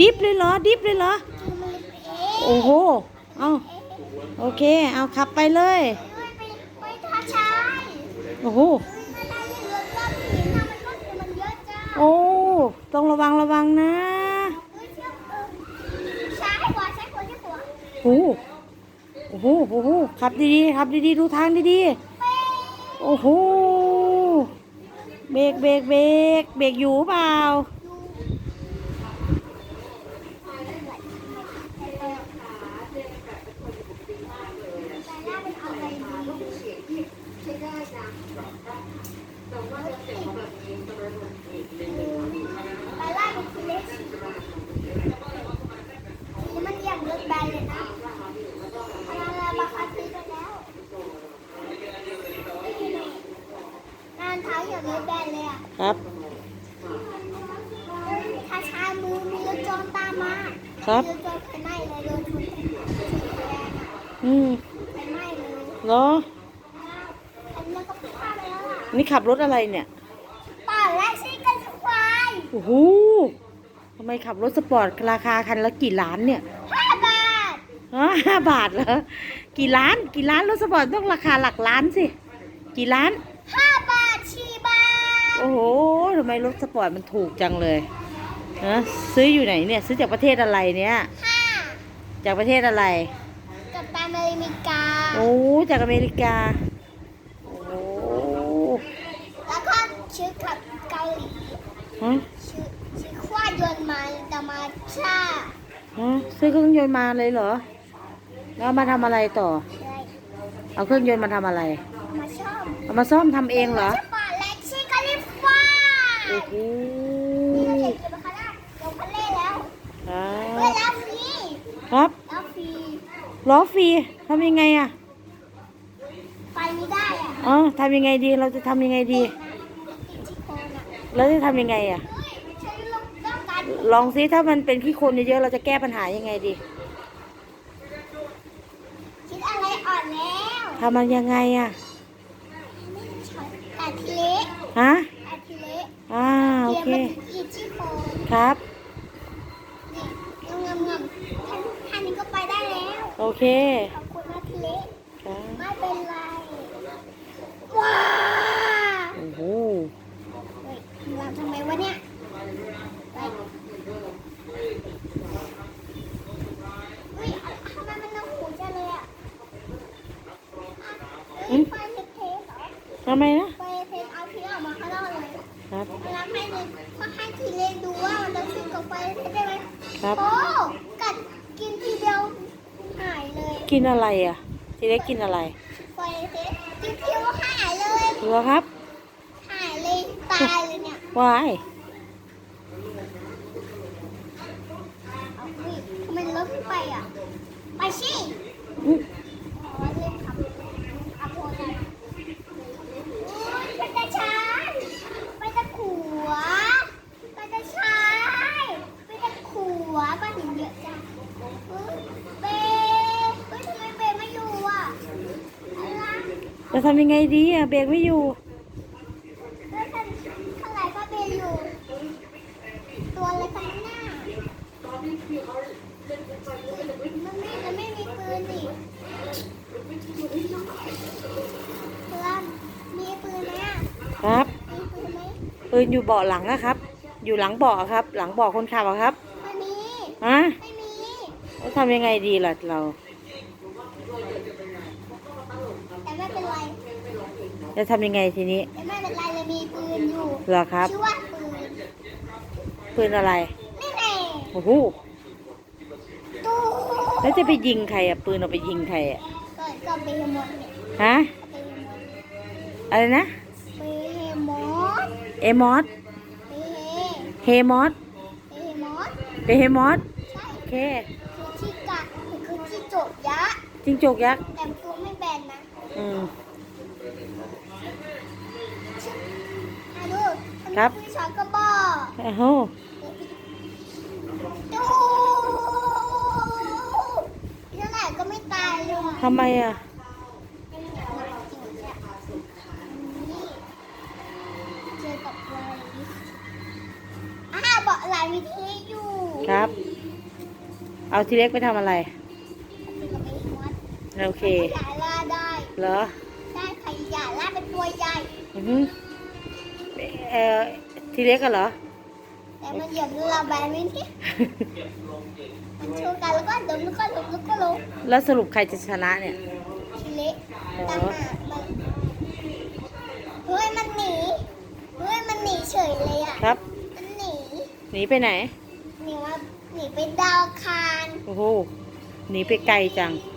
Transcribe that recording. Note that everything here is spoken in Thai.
ดิฟเลยเหรอ ดิฟเลยเหรอ โอ้โห เอาโอเค เอาขับไปเลย โอ้โห โอ้ ต้องระวังระวังนะโอ้โหโอ้โห โอ้โห ขับดีๆ ขับดีๆ ดูทางดีๆ โอ้โห เบรกเบรกเบรกเบรกอยู่เปล่า แต่ล่าเป็นเอาอะไรดีใช้ได้จ้ะแต่ว่าติดแต่ล่าเป็นทีเล็กนี่มันอย่างรถแบนเลยนะอันนั้นเราบังคับซื้อไปแล้วงานเท้าอย่างรถแบนเลยอะครับ ถ้าช้ามือมีรถโจรตามมาครับมีรถโจรไฟไหม้เลยโดนชนสีแดงอะอืมไฟไหม้เลยเหรออันนี้ก็พลาดไปแล้วอะนี่ขับรถอะไรเนี่ยป่าและใช้กันควายโอ้โหทำไมขับรถสปอร์ตราคาคันละกี่ล้านเนี่ยห้าบาทฮะห้าบาทเหรอกี่ล้าน กี่ล้านรถสปอร์ตต้องราคาหลักล้านสิ กี่ล้านห้าบาท ไมรถสปอร์ตมันถูกจังเลยฮะซื้ออยู่ไหนเนี่ย ซื้อจากประเทศอะไรเนี่ยห้าจากประเทศอะไร กับตามอเมริกา โอ้จากอเมริกาโอ้แล้วก็ชื่อขับเกาหลีฮะชื่อชื่อขว้ายนต์มาดามาชาฮะซื้อเครื่องยนต์มาเลยเหรอ แล้วเอามาทำอะไรต่อเลยเอาเครื่องยนต์มาทำอะไร มาชอบเอามาซ่อมทำเองเหรอชื่อป่าและชื่อกาลิฟ้า โอ้โหนี่เราเห็นอยู่นะคะนะลงทะเลแล้วครัเวบลาฟรีครับแล้วฟรีล้อฟรีทำยังไงอะไปไม่ได้อะอ๋อทำยังไงดีเราจะทำยังไงดีติดที่โคนอะเราจะทำยังไงอะเฮ้ยฉันลงต้องการลองซิถ้ามันเป็นขี้โคลนเยอะๆเราจะแก้ปัญหายังไงดีคิดอะไรอ่อนแล้วทำมันยังไงอะอาทิเละฮะ อาทิเละอ่าโอเรียนเคมาถึงอีที่โคนครับนี่งามงามท่านท่านนี้ก็ไปได้แล้ว โอเค ขอบคุณอาทิเละครับไม่เป็นไร ว้าโอ้โหเฮ้ยเราทำไมวะเนี่ยไปเฮ้ยทำไมมันน้ำหูจังเลยอะ ก็ให้ทีเล่นดูว่ามันจะสู้กับไฟเทสได้ไหมครับ โอ้กัดกินทีเดียวหายเลยกินอะไรอะทีเล็กกินอะไรไฟเทสกินทีเดียวหายเลยเหรอครับหายเลยตายเลยเนี่ยวายเอาอุ้ยทำไมรถไม่ไปอะไปสิ อุ๊ย อ๋อเล่นขับขับโพดอะอุ้ยไปตะช้ายไปตะขัวไปตะช้ายไปตะขัวบ้านหนูเยอะจังเฮ้ยเบเฮ้ยทำไมเบไม่อยู่อะอะไร จะทำยังไงดีอะเบรกไม่อยู่เฮ้ยท่านเท่าไหร่ก็เบอยู่ ตัวอะไรกันหน้ามันไม่มันไม่มีปืนนี่เพื่อนมีปืนไหมอะครับ มีปืนไหมปืนอยู่เบาะหลังนะครับ อยู่หลังเบาะครับ หลังเบาะคนขับอะครับไม่มี ฮะไม่มี แล้วทำยังไงดีล่ะเราแต่ ไม่เป็นไรจะทำยังไงทีนี้แต่ไม่เป็นไรเลยมีปืนอยู่เหรอครับ ชื่อว่าปืนปืนอะไรนี่แน่โอ้โหตู้แล้วจะไปยิงใครอะปืนเอาไปยิงใครอะก็ก็เบย์มดเนี่ยฮะเบย์มดอะไรนะเบย์มดเอมอสเบย์เฮมอสเบย์มดเปเฮมอสใช่โอเคคือที่กัดคือที่จบยักษ์จิงจกยักษ์แต่ตัวไม่ ครับชายก็บอกอ้โหดูที่ไหนก็ไม่ตายเลยทำไมอะนี่เจอกอะไรอะบอกหลายวิธีอยู่ ครับ เอาทีเล็กไปทำอะไร โอเค เหรอ ได้ขยายล่าเป็นตัวใหญ่ อือฮึเอ่อทีเล็กกันเหรอ แต่มันเหยียบเราแบบนี้ที่มันชนกันแล้วก็ดมแล้วก็ลงแล้วก็ลงแล้วสรุปใครจะชนะเนี่ย ทีเล็กต่างหากมันเฮ้ยมันหนีเฮ้ยมันหนีเฉยเลยอะครับ มันหนี หนีไปไหน หนีว่าหนีไปดาวอังคารโอ้โห หนีไปไกลจังห